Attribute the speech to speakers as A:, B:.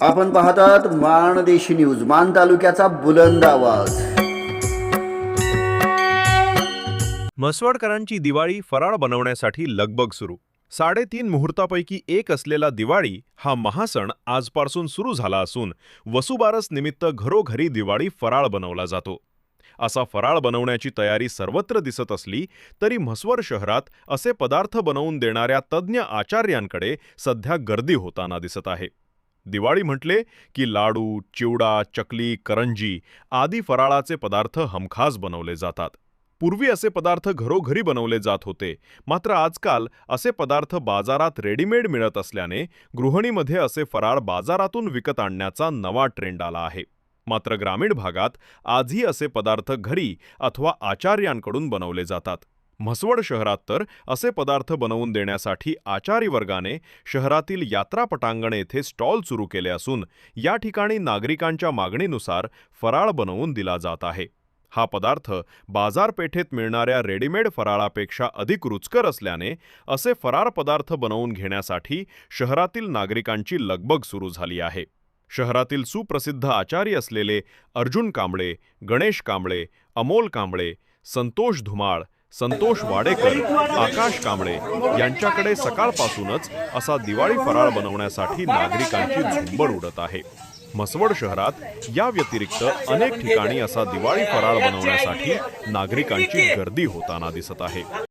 A: आपण पाहतात माणदेशी न्यूज मान तालुक्याचा बुलंद आवाज.
B: म्हसवडकरांची दिवाळी फराळ बनवण्यासाठी लगबग सुरू. साडेतीन मुहूर्तापैकी एक असलेला दिवाळी हा महासण आजपासून सुरू झाला असून वसुबारस निमित्त घरोघरी दिवाळी फराळ बनवला जातो. असा फराळ बनवण्याची तयारी सर्वत्र दिसत असली तरी म्हसवर शहरात असे पदार्थ बनवून देणाऱ्या तज्ज्ञ आचार्यांकडे सध्या गर्दी होताना दिसत आहे. दिवाळी म्हटले की लाडू चिवडा चकली करंजी आदी फराळाचे पदार्थ हमखास बनवले जातात. पूर्वी असे पदार्थ घरोघरी बनवले जात होते. मात्र आजकाल असे पदार्थ बाजारात रेडीमेड मिळत असल्याने गृहिणीमध्ये असे फराळ बाजारातून विकत आणण्याचा नवा ट्रेंड आला आहे. मात्र ग्रामीण भागात आजही असे पदार्थ घरी अथवा आचार्यांकडून बनवले जातात. म्हसवड शहरात तर असे पदार्थ बनवून देण्यासाठी आचारी वर्गाने शहरातील यात्रा पटांगण येथे स्टॉल सुरू केले असून या ठिकाणी नागरिकांच्या मागणीनुसार फराळ बनवून दिला जात आहे. हा पदार्थ बाजारपेठेत मिळणाऱ्या रेडीमेड फराळापेक्षा अधिक रुचकर असल्याने असे फराळ पदार्थ बनवून घेण्यासाठी शहरातील नागरिकांची लगबग सुरू झाली आहे. शहरातील सुप्रसिद्ध आचारी असलेले अर्जुन कांबळे गणेश कांबळे अमोल कांबळे संतोष धुमाळ संतोष वाडेकर आकाश कांबळे यांच्याकडे सकाळपासूनच असा दिवाळी फराळ बनवण्यासाठी नागरिकांची झुंबड उडत आहे. म्हसवड शहरात या व्यतिरिक्त अनेक ठिकाणी असा दिवाळी फराळ बनवण्यासाठी नागरिकांची गर्दी होताना दिसत आहे.